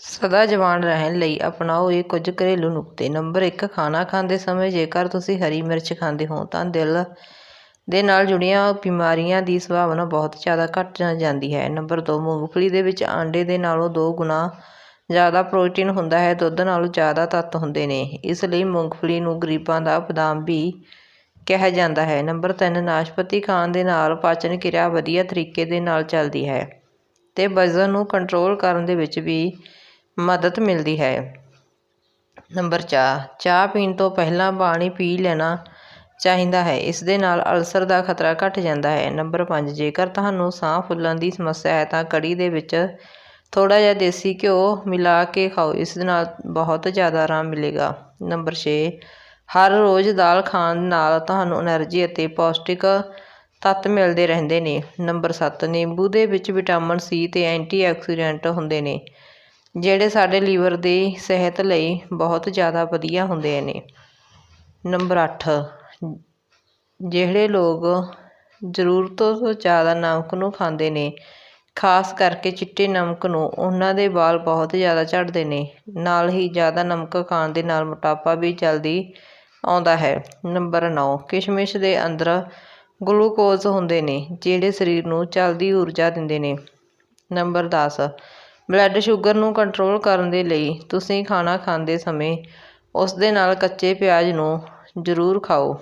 ਸਦਾ ਜਵਾਨ ਰਹਿਣ ਲਈ ਅਪਣਾਓ ਇਹ ਕੁਝ ਘਰੇਲੂ ਨੁਕਤੇ। ਨੰਬਰ 1 ਖਾਣਾ ਖਾਂਦੇ ਸਮੇਂ ਜੇਕਰ ਤੁਸੀਂ ਹਰੀ ਮਿਰਚ ਖਾਂਦੇ ਹੋ ਤਾਂ ਦਿਲ ਦੇ ਨਾਲ ਜੁੜੀਆਂ ਬਿਮਾਰੀਆਂ ਦੀ ਸੰਭਾਵਨਾ ਬਹੁਤ ਜ਼ਿਆਦਾ ਘਟ ਜਾਂਦੀ ਹੈ। ਨੰਬਰ 2 ਮੂੰਗਫਲੀ ਦੇ ਵਿੱਚ ਆਂਡੇ ਦੇ ਨਾਲੋਂ ਦੋ ਗੁਣਾ ਜ਼ਿਆਦਾ ਪ੍ਰੋਟੀਨ ਹੁੰਦਾ ਹੈ, ਦੁੱਧ ਨਾਲੋਂ ਜ਼ਿਆਦਾ ਤੱਤ ਹੁੰਦੇ ਨੇ। ਇਸ ਲਈ ਮੂੰਗਫਲੀ ਨੂੰ ਗਰੀਬਾਂ ਦਾ ਬਦਾਮ ਵੀ ਕਿਹਾ ਜਾਂਦਾ ਹੈ। ਨੰਬਰ 3 ਨਾਸ਼ਪਤੀ ਖਾਣ ਦੇ ਨਾਲ ਪਾਚਨ ਕਿਰਿਆ ਵਧੀਆ ਤਰੀਕੇ ਦੇ ਨਾਲ ਚੱਲਦੀ ਹੈ ਤੇ ਵਜ਼ਨ ਨੂੰ ਕੰਟਰੋਲ ਕਰਨ ਦੇ ਵਿੱਚ ਵੀ ਮਦਦ ਮਿਲਦੀ ਹੈ। ਨੰਬਰ ਚਾਰ, ਚਾਹ ਪੀਣ ਤੋਂ ਪਹਿਲਾਂ ਪਾਣੀ ਪੀ ਲੈਣਾ ਚਾਹੀਦਾ ਹੈ। ਇਸ ਦੇ ਨਾਲ ਅਲਸਰ ਦਾ ਖਤਰਾ ਘੱਟ ਜਾਂਦਾ ਹੈ। ਨੰਬਰ ਪੰਜ, ਜੇਕਰ ਤੁਹਾਨੂੰ ਸਾਹ ਫੁੱਲਣ ਦੀ ਸਮੱਸਿਆ ਹੈ ਤਾਂ ਕੜੀ ਦੇ ਵਿੱਚ ਥੋੜ੍ਹਾ ਜਿਹਾ ਦੇਸੀ ਘਿਓ ਮਿਲਾ ਕੇ ਖਾਓ। ਇਸ ਨਾਲ ਬਹੁਤ ਜ਼ਿਆਦਾ ਆਰਾਮ ਮਿਲੇਗਾ। ਨੰਬਰ ਛੇ, ਹਰ ਰੋਜ਼ ਦਾਲ ਖਾਣ ਨਾਲ ਤੁਹਾਨੂੰ ਐਨਰਜੀ ਅਤੇ ਪੌਸ਼ਟਿਕ ਤੱਤ ਮਿਲਦੇ ਰਹਿੰਦੇ ਨੇ। ਨੰਬਰ ਸੱਤ, ਨਿੰਬੂ ਦੇ ਵਿੱਚ ਵਿਟਾਮਿਨ ਸੀ ਤੇ ਐਂਟੀਆਕਸੀਡੈਂਟ ਹੁੰਦੇ ਨੇ। ਜਿਹੜੇ ਸਾਡੇ ਲੀਵਰ ਦੀ ਸਿਹਤ ਲਈ ਬਹੁਤ ਜ਼ਿਆਦਾ ਵਧੀਆ ਹੁੰਦੇ ਨੇ। ਨੰਬਰ ਅੱਠ, ਜਿਹੜੇ ਲੋਕ ਜ਼ਰੂਰਤ ਤੋਂ ਜ਼ਿਆਦਾ ਨਮਕ ਨੂੰ ਖਾਂਦੇ ਨੇ, ਖਾਸ ਕਰਕੇ ਚਿੱਟੇ ਨਮਕ ਨੂੰ, ਉਹਨਾਂ ਦੇ ਵਾਲ ਬਹੁਤ ਜ਼ਿਆਦਾ ਝੜਦੇ ਨੇ। ਨਾਲ ਹੀ ਜ਼ਿਆਦਾ ਨਮਕ ਖਾਣ ਦੇ ਨਾਲ ਮੋਟਾਪਾ ਵੀ ਜਲਦੀ ਆਉਂਦਾ ਹੈ। ਨੰਬਰ 9 ਕਿਸ਼ਮਿਸ਼ ਦੇ ਅੰਦਰ ਗਲੂਕੋਜ਼ ਹੁੰਦੇ ਨੇ, ਜਿਹੜੇ ਸਰੀਰ ਨੂੰ ਚਲਦੀ ਊਰਜਾ ਦਿੰਦੇ ਨੇ। ਨੰਬਰ 10 ਬਲੱਡ ਸ਼ੂਗਰ ਨੂੰ ਕੰਟਰੋਲ ਕਰਨ ਦੇ ਲਈ ਤੁਸੀਂ ਖਾਣਾ ਖਾਂਦੇ ਸਮੇਂ ਉਸ ਦੇ ਨਾਲ ਕੱਚੇ ਪਿਆਜ਼ ਨੂੰ ਜ਼ਰੂਰ ਖਾਓ।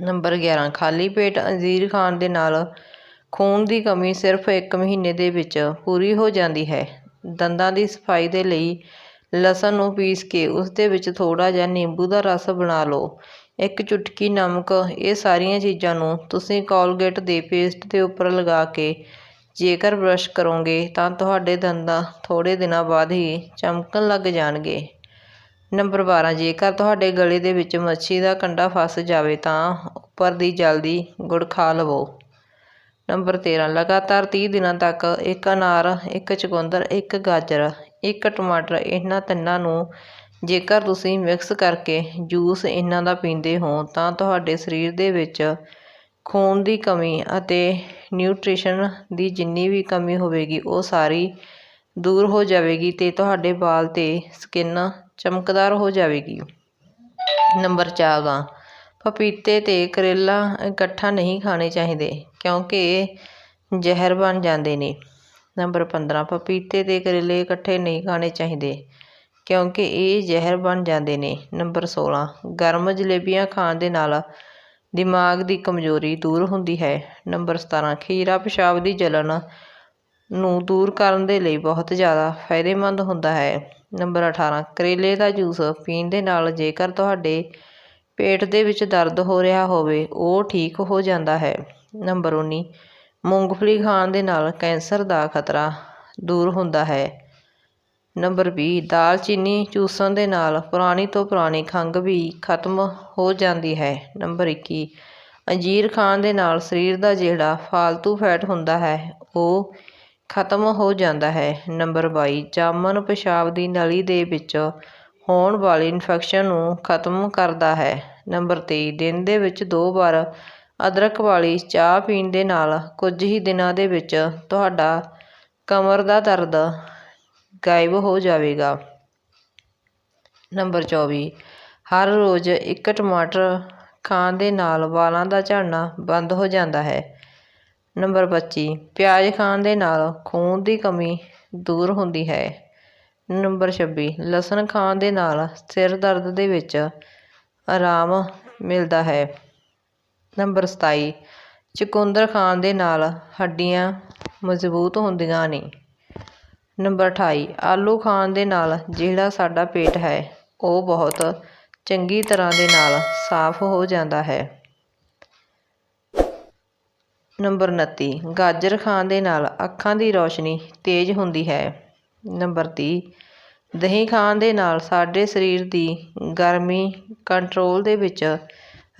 ਨੰਬਰ 11 ਖਾਲੀ ਪੇਟ ਅੰਜੀਰ ਖਾਣ ਦੇ ਨਾਲ ਖੂਨ ਦੀ ਕਮੀ ਸਿਰਫ 1 ਮਹੀਨੇ ਦੇ ਵਿੱਚ ਪੂਰੀ ਹੋ ਜਾਂਦੀ ਹੈ। ਦੰਦਾਂ ਦੀ ਸਫ਼ਾਈ ਦੇ ਲਈ ਲਸਣ ਨੂੰ ਪੀਸ ਕੇ ਉਸ ਦੇ ਵਿੱਚ ਥੋੜਾ ਜਿਹਾ ਨਿੰਬੂ ਦਾ ਰਸ ਬਣਾ ਲਓ। ਇੱਕ ਚੁਟਕੀ ਨਮਕ, ਇਹ ਸਾਰੀਆਂ ਚੀਜ਼ਾਂ ਨੂੰ ਤੁਸੀਂ ਕੋਲਗੇਟ ਦੇ ਪੇਸਟ ਦੇ ਉੱਪਰ ਲਗਾ ਕੇ ਜੇਕਰ ਬਰਸ਼ ਕਰੋਗੇ ਤਾਂ ਤੁਹਾਡੇ ਦੰਦਾਂ ਥੋੜੇ ਦਿਨਾਂ ਬਾਅਦ ਹੀ ਚਮਕਣ ਲੱਗ ਜਾਣਗੇ। ਨੰਬਰ 12 ਜੇਕਰ ਤੁਹਾਡੇ ਗਲੇ ਦੇ ਵਿੱਚ ਮੱਛੀ ਦਾ ਕੰਡਾ ਫਸ ਜਾਵੇ ਤਾਂ ਉੱਪਰ ਦੀ ਜਲਦੀ ਗੁੜ ਖਾ ਲਵੋ। ਨੰਬਰ 13 ਲਗਾਤਾਰ 30 ਦਿਨਾਂ ਤੱਕ ਇੱਕ ਅਨਾਰ, ਇੱਕ ਚੁਕੰਦਰ, ਇੱਕ ਗਾਜਰ, ਇੱਕ ਟਮਾਟਰ, ਇਹਨਾਂ ਤਿੰਨਾਂ ਨੂੰ ਜੇਕਰ ਤੁਸੀਂ ਮਿਕਸ ਕਰਕੇ ਜੂਸ ਇਹਨਾਂ ਦਾ ਪੀਂਦੇ ਹੋ ਤਾਂ ਤੁਹਾਡੇ ਸਰੀਰ ਦੇ ਵਿੱਚ ਖੂਨ ਦੀ ਕਮੀ ਅਤੇ ਨਿਊਟ੍ਰੀਸ਼ਨ ਦੀ ਜਿੰਨੀ ਵੀ ਕਮੀ ਹੋਵੇਗੀ, ਉਹ ਸਾਰੀ ਦੂਰ ਹੋ ਜਾਵੇਗੀ ਅਤੇ ਤੁਹਾਡੇ ਵਾਲ ਤੇ ਸਕਿਨ ਚਮਕਦਾਰ ਹੋ ਜਾਵੇਗੀ। ਨੰਬਰ 14 ਪਪੀਤੇ ਅਤੇ ਕਰੇਲਾ ਇਕੱਠਾ ਨਹੀਂ ਖਾਣੇ ਚਾਹੀਦੇ ਕਿਉਂਕਿ ਇਹ ਜ਼ਹਿਰ ਬਣ ਜਾਂਦੇ ਨੇ। ਨੰਬਰ 15 ਪਪੀਤੇ ਅਤੇ ਕਰੇਲੇ ਇਕੱਠੇ ਨਹੀਂ ਖਾਣੇ ਚਾਹੀਦੇ ਕਿਉਂਕਿ ਇਹ ਜ਼ਹਿਰ ਬਣ ਜਾਂਦੇ ਨੇ। ਨੰਬਰ 16 ਗਰਮ ਜਲੇਬੀਆਂ ਖਾਣ ਦੇ ਨਾਲ ਦਿਮਾਗ ਦੀ ਕਮਜ਼ੋਰੀ ਦੂਰ ਹੁੰਦੀ ਹੈ। ਨੰਬਰ 17 ਖੀਰਾ ਪਿਸ਼ਾਬ ਦੀ ਜਲਨ ਨੂੰ ਦੂਰ ਕਰਨ ਦੇ ਲਈ ਬਹੁਤ ਜ਼ਿਆਦਾ ਫਾਇਦੇਮੰਦ ਹੁੰਦਾ ਹੈ। ਨੰਬਰ 18 ਕਰੇਲੇ ਦਾ ਜੂਸ ਪੀਣ ਦੇ ਨਾਲ ਜੇਕਰ ਤੁਹਾਡੇ ਪੇਟ ਦੇ ਵਿੱਚ ਦਰਦ ਹੋ ਰਿਹਾ ਹੋਵੇ, ਉਹ ਠੀਕ ਹੋ ਜਾਂਦਾ ਹੈ। ਨੰਬਰ 19 ਮੂੰਗਫਲੀ ਖਾਣ ਦੇ ਨਾਲ ਕੈਂਸਰ ਦਾ ਖਤਰਾ ਦੂਰ ਹੁੰਦਾ ਹੈ। ਨੰਬਰ 20 ਦਾਲਚੀਨੀ ਚੂਸਣ ਦੇ ਨਾਲ ਪੁਰਾਣੀ ਤੋਂ ਪੁਰਾਣੀ ਖੰਘ ਵੀ ਖਤਮ ਹੋ ਜਾਂਦੀ ਹੈ। ਨੰਬਰ 21 ਅੰਜੀਰ ਖਾਣ ਦੇ ਨਾਲ ਸਰੀਰ ਦਾ ਜਿਹੜਾ ਫਾਲਤੂ ਫੈਟ ਹੁੰਦਾ ਹੈ, ਉਹ ਖਤਮ ਹੋ ਜਾਂਦਾ ਹੈ। ਨੰਬਰ 22 ਜਾਮਨ ਪਿਸ਼ਾਬ ਦੀ ਨਲੀ ਦੇ ਵਿੱਚ ਹੋਣ ਵਾਲੀ ਇਨਫੈਕਸ਼ਨ ਨੂੰ ਖਤਮ ਕਰਦਾ ਹੈ। ਨੰਬਰ 23 ਦਿਨ ਦੇ ਵਿੱਚ ਦੋ ਵਾਰ ਅਦਰਕ ਵਾਲੀ ਚਾਹ ਪੀਣ ਦੇ ਨਾਲ ਕੁਝ ਹੀ ਦਿਨਾਂ ਦੇ ਵਿੱਚ ਤੁਹਾਡਾ ਕਮਰ ਦਾ ਦਰਦ ਗਾਇਬ ਹੋ ਜਾਵੇਗਾ। ਨੰਬਰ 24 ਹਰ ਰੋਜ਼ ਇੱਕ ਟਮਾਟਰ ਖਾਣ ਦੇ ਨਾਲ ਵਾਲਾਂ ਦਾ ਝੜਨਾ ਬੰਦ ਹੋ ਜਾਂਦਾ ਹੈ। ਨੰਬਰ 25 ਪਿਆਜ਼ ਖਾਣ ਦੇ ਨਾਲ ਖੂਨ ਦੀ ਕਮੀ ਦੂਰ ਹੁੰਦੀ ਹੈ। ਨੰਬਰ 26 ਲਸਣ ਖਾਣ ਦੇ ਨਾਲ ਸਿਰ ਦਰਦ ਦੇ ਵਿੱਚ ਆਰਾਮ ਮਿਲਦਾ ਹੈ। ਨੰਬਰ 27 ਚਕੁੰਦਰ ਖਾਣ ਦੇ ਨਾਲ ਹੱਡੀਆਂ ਮਜ਼ਬੂਤ ਹੁੰਦੀਆਂ ਨੇ। ਨੰਬਰ 28 ਆਲੂ ਖਾਣ ਦੇ ਨਾਲ ਜਿਹੜਾ ਸਾਡਾ ਪੇਟ ਹੈ, ਉਹ ਬਹੁਤ ਚੰਗੀ ਤਰ੍ਹਾਂ ਦੇ ਨਾਲ ਸਾਫ਼ ਹੋ ਜਾਂਦਾ ਹੈ। ਨੰਬਰ 29 ਗਾਜਰ ਖਾਣ ਦੇ ਨਾਲ ਅੱਖਾਂ ਦੀ ਰੌਸ਼ਨੀ ਤੇਜ਼ ਹੁੰਦੀ ਹੈ। ਨੰਬਰ 30 ਦਹੀਂ ਖਾਣ ਦੇ ਨਾਲ ਸਾਡੇ ਸਰੀਰ ਦੀ ਗਰਮੀ ਕੰਟਰੋਲ ਦੇ ਵਿੱਚ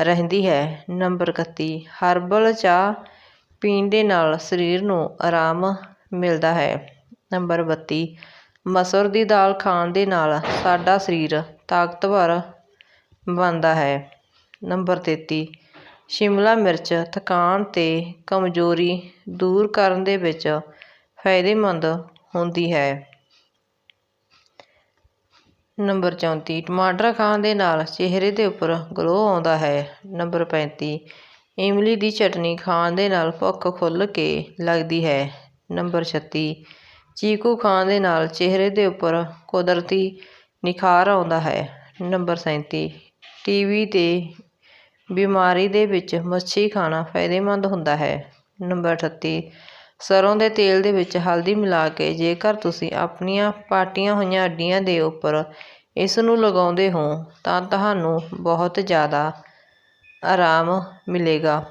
ਰਹਿੰਦੀ ਹੈ। ਨੰਬਰ 31 ਹਰਬਲ ਚਾਹ ਪੀਣ ਦੇ ਨਾਲ ਸਰੀਰ ਨੂੰ ਆਰਾਮ ਮਿਲਦਾ ਹੈ। ਨੰਬਰ 32 ਮਸਰ ਦੀ ਦਾਲ ਖਾਣ ਦੇ ਨਾਲ ਸਾਡਾ ਸਰੀਰ ਤਾਕਤਵਰ ਬਣਦਾ ਹੈ। ਨੰਬਰ 33 ਸ਼ਿਮਲਾ ਮਿਰਚ ਥਕਾਨ ਤੇ ਕਮਜ਼ੋਰੀ ਦੂਰ ਕਰਨ ਦੇ ਵਿੱਚ ਫਾਇਦੇਮੰਦ ਹੁੰਦੀ ਹੈ। ਨੰਬਰ 34 ਟਮਾਟਰ ਖਾਣ ਦੇ ਨਾਲ ਚਿਹਰੇ ਦੇ ਉੱਪਰ ਗਲੋ ਆਉਂਦਾ ਹੈ। ਨੰਬਰ 35 ਇਮਲੀ ਦੀ ਚਟਨੀ ਖਾਣ ਦੇ ਨਾਲ ਭੁੱਖ ਖੁੱਲ੍ਹ ਕੇ ਲੱਗਦੀ ਹੈ। ਨੰਬਰ 36 ਚੀਕੂ ਖਾਣ ਦੇ ਨਾਲ ਚਿਹਰੇ ਦੇ ਉੱਪਰ ਕੁਦਰਤੀ ਨਿਖਾਰ ਆਉਂਦਾ ਹੈ। ਨੰਬਰ 37 ਟੀਵੀ ਤੇ ਬਿਮਾਰੀ ਦੇ ਵਿੱਚ ਮੱਛੀ ਖਾਣਾ ਫਾਇਦੇਮੰਦ ਹੁੰਦਾ ਹੈ। ਨੰਬਰ 38 ਸਰੋਂ ਦੇ ਤੇਲ ਦੇ ਵਿੱਚ ਹਲਦੀ ਮਿਲਾ ਕੇ ਜੇਕਰ ਤੁਸੀਂ ਆਪਣੀਆਂ ਪਾਟੀਆਂ ਹੋਈਆਂ ਹੱਡੀਆਂ ਦੇ ਉੱਪਰ ਇਸ ਨੂੰ ਲਗਾਉਂਦੇ ਹੋ ਤਾਂ ਤੁਹਾਨੂੰ ਬਹੁਤ ਜ਼ਿਆਦਾ ਆਰਾਮ ਮਿਲੇਗਾ।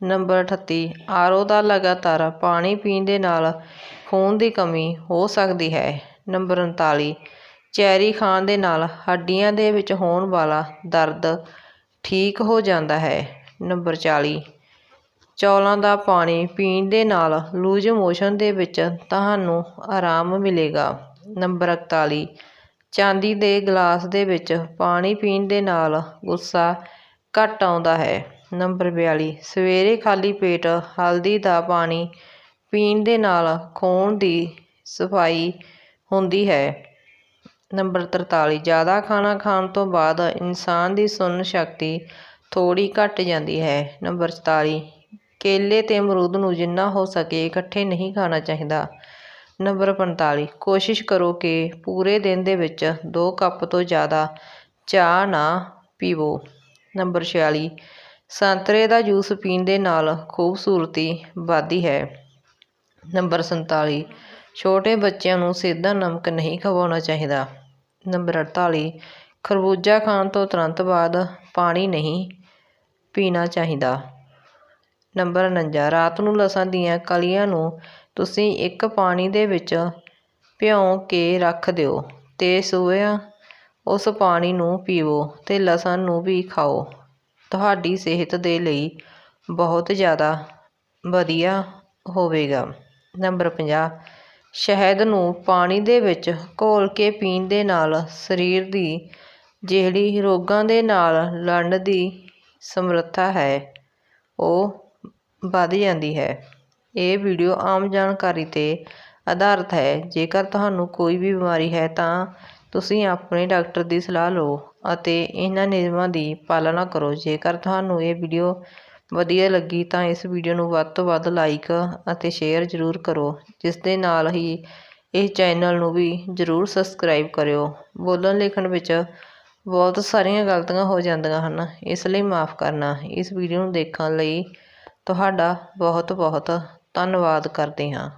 ਨੰਬਰ ਅਠੱਤੀ, ਆਰ ਓ ਦਾ ਲਗਾਤਾਰ ਪਾਣੀ ਪੀਣ ਦੇ ਨਾਲ ਖੂਨ ਦੀ ਕਮੀ ਹੋ ਸਕਦੀ ਹੈ। ਨੰਬਰ 39 ਚੈਰੀ ਖਾਣ ਦੇ ਨਾਲ ਹੱਡੀਆਂ ਦੇ ਵਿੱਚ ਹੋਣ ਵਾਲਾ ਦਰਦ ਠੀਕ ਹੋ ਜਾਂਦਾ ਹੈ। ਨੰਬਰ 40 ਚੌਲਾਂ ਦਾ ਪਾਣੀ ਪੀਣ ਦੇ ਨਾਲ ਲੂਜ ਮੋਸ਼ਨ ਦੇ ਵਿੱਚ ਤੁਹਾਨੂੰ ਆਰਾਮ ਮਿਲੇਗਾ। ਨੰਬਰ 41 ਚਾਂਦੀ ਦੇ ਗਲਾਸ ਦੇ ਵਿੱਚ ਪਾਣੀ ਪੀਣ ਦੇ ਨਾਲ ਗੁੱਸਾ ਘੱਟ ਆਉਂਦਾ ਹੈ। ਨੰਬਰ 42 ਸਵੇਰੇ ਖਾਲੀ ਪੇਟ ਹਲਦੀ ਦਾ ਪਾਣੀ ਪੀਣ ਦੇ ਨਾਲ ਖੂਨ ਦੀ ਸਫ਼ਾਈ ਹੁੰਦੀ ਹੈ। ਨੰਬਰ 43 ਜ਼ਿਆਦਾ ਖਾਣਾ ਖਾਣ ਤੋਂ ਬਾਅਦ ਇਨਸਾਨ ਦੀ ਸੁਣਨ ਸ਼ਕਤੀ ਥੋੜੀ ਘਟ ਜਾਂਦੀ ਹੈ। ਨੰਬਰ 44 ਕੇਲੇ ਤੇ ਅਮਰੂਦ ਨੂੰ ਜਿੰਨਾ ਹੋ ਸਕੇ ਇਕੱਠੇ ਨਹੀਂ ਖਾਣਾ ਚਾਹੀਦਾ। ਨੰਬਰ 45 ਕੋਸ਼ਿਸ਼ ਕਰੋ ਕਿ ਪੂਰੇ ਦਿਨ ਦੇ ਵਿੱਚ 2 ਕੱਪ ਤੋਂ ਜ਼ਿਆਦਾ ਚਾਹ ਨਾ ਪੀਵੋ। ਨੰਬਰ 46 ਸੰਤਰੇ ਦਾ ਜੂਸ ਪੀਣ ਦੇ ਨਾਲ ਖੂਬਸੂਰਤੀ ਵੱਧਦੀ ਹੈ। ਨੰਬਰ 47 ਛੋਟੇ ਬੱਚਿਆਂ ਨੂੰ ਸਿੱਧਾ ਨਮਕ ਨਹੀਂ ਖਵਾਉਣਾ ਚਾਹੀਦਾ। ਨੰਬਰ 48 ਖਰਬੂਜਾ ਖਾਣ ਤੋਂ ਤੁਰੰਤ ਬਾਅਦ ਪਾਣੀ ਨਹੀਂ ਪੀਣਾ ਚਾਹੀਦਾ। ਨੰਬਰ 49 ਰਾਤ ਨੂੰ ਲਸਣ ਦੀਆਂ ਕਲੀਆਂ ਨੂੰ ਤੁਸੀਂ ਇੱਕ ਪਾਣੀ ਦੇ ਵਿੱਚ ਭਿਉਂ ਕੇ ਰੱਖ ਦਿਓ ਤੇ ਸਵੇਰ ਉਸ ਪਾਣੀ ਨੂੰ ਪੀਵੋ ਤੇ ਲਸਣ ਨੂੰ ਵੀ ਖਾਓ। ਤੁਹਾਡੀ ਸਿਹਤ ਦੇ ਲਈ ਬਹੁਤ ਜ਼ਿਆਦਾ ਵਧੀਆ ਹੋਵੇਗਾ। ਨੰਬਰ 50 ਸ਼ਹਿਦ ਨੂੰ ਪਾਣੀ ਦੇ ਵਿੱਚ ਘੋਲ ਕੇ ਪੀਣ ਦੇ ਨਾਲ ਸਰੀਰ ਦੀ ਜਿਹੜੀ ਰੋਗਾਂ ਦੇ ਨਾਲ ਲੜਨ ਦੀ ਸਮਰੱਥਾ ਹੈ, ਉਹ ਵੱਧ ਜਾਂਦੀ ਹੈ। ਇਹ ਵੀਡੀਓ ਆਮ ਜਾਣਕਾਰੀ 'ਤੇ ਆਧਾਰਿਤ ਹੈ। ਜੇਕਰ ਤੁਹਾਨੂੰ ਕੋਈ ਵੀ ਬਿਮਾਰੀ ਹੈ ਤਾਂ ਤੁਸੀਂ ਆਪਣੇ ਡਾਕਟਰ ਦੀ ਸਲਾਹ ਲਓ। ਅਤੇ ਇਹਨਾਂ ਨਿਯਮਾਂ ਦੀ ਪਾਲਣਾ ਕਰੋ। ਜੇਕਰ ਤੁਹਾਨੂੰ ਇਹ ਵੀਡੀਓ ਵਧੀਆ ਲੱਗੀ ਤਾਂ ਇਸ ਵੀਡੀਓ ਨੂੰ ਵੱਧ ਤੋਂ ਵੱਧ ਲਾਈਕ ਅਤੇ ਸ਼ੇਅਰ ਜ਼ਰੂਰ ਕਰੋ, ਜਿਸ ਦੇ ਨਾਲ ਹੀ ਇਹ ਚੈਨਲ ਨੂੰ ਵੀ ਜ਼ਰੂਰ ਸਬਸਕ੍ਰਾਈਬ ਕਰਿਓ। ਬੋਲਣ ਲਿਖਣ ਵਿੱਚ ਬਹੁਤ ਸਾਰੀਆਂ ਗਲਤੀਆਂ ਹੋ ਜਾਂਦੀਆਂ ਹਨ, ਇਸ ਲਈ ਮਾਫ਼ ਕਰਨਾ। ਇਸ ਵੀਡੀਓ ਨੂੰ ਦੇਖਣ ਲਈ ਤੁਹਾਡਾ ਬਹੁਤ ਬਹੁਤ ਧੰਨਵਾਦ ਕਰਦੇ ਹਾਂ।